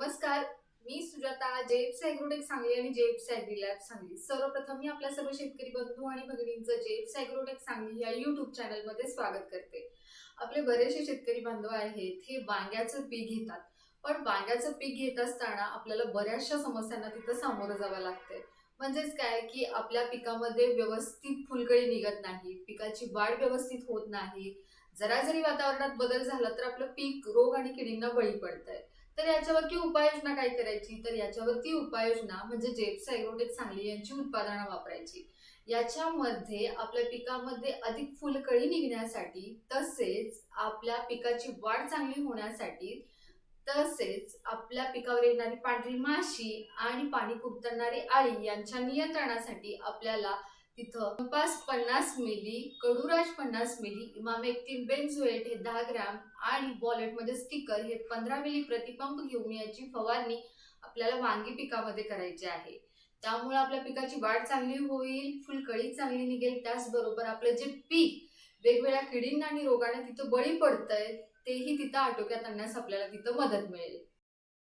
नमस्कार. मी सुजाता जेप्स अॅग्रोटेक सांगली आणि जेप्स agree lab Sangli. सर्वप्रथम मी आपल्या सर्व शेतकरी बंधू आणि भगिनींचं जेप्स अॅग्रोटेक सांगली या युट्यूब चॅनलमध्ये स्वागत करते. आपले बरेचसे शेतकरी बांधव आहेत हे वांग्याचं पीक घेतात. पण वांग्याचं पीक घेत असताना आपल्याला बऱ्याचशा समस्यांना तिथं सामोरं जावं लागतंय. म्हणजेच काय की आपल्या पिकामध्ये व्यवस्थित फुलकळी निघत नाही पिकाची वाढ व्यवस्थित होत नाही. जरा जरी वातावरणात बदल झाला तर आपलं पीक रोग आणि किडींना बळी पडतंय. तर याच्यावरती उपाययोजना काय करायची? तर याच्यावरती उपाययोजना म्हणजे जेप्स ॲग्रोटेक सांगली यांची उत्पादनं वापरायची. याच्यामध्ये आपल्या पिकामध्ये अधिक फुलकळी निघण्यासाठी तसेच आपल्या पिकाची वाढ चांगली होण्यासाठी तसेच आपल्या पिकावर येणारी पांढरी माशी आणि पाणी कुरतरणारी आळी यांच्या नियंत्रणासाठी आपल्याला तिथं पास पन्नास मिली कडुराज पन्नास मिली इमामेक्टिन बेन्झोएट हे दहा ग्रॅम आणि बॉलेट म्हणजे स्टिकर हे पंधरा मिली प्रतिपंप घेऊन याची फवारणी आपल्याला वांगी पिकामध्ये करायची आहे. त्यामुळे आपल्या पिकाची वाढ चांगली होईल फुलकळी चांगली निघेल त्याचबरोबर आपलं जे पीक वेगवेगळ्या किडींना आणि रोगांना तिथं बळी पडतंय तेही तिथं आटोक्यात आणण्यास आपल्याला तिथं मदत मिळेल.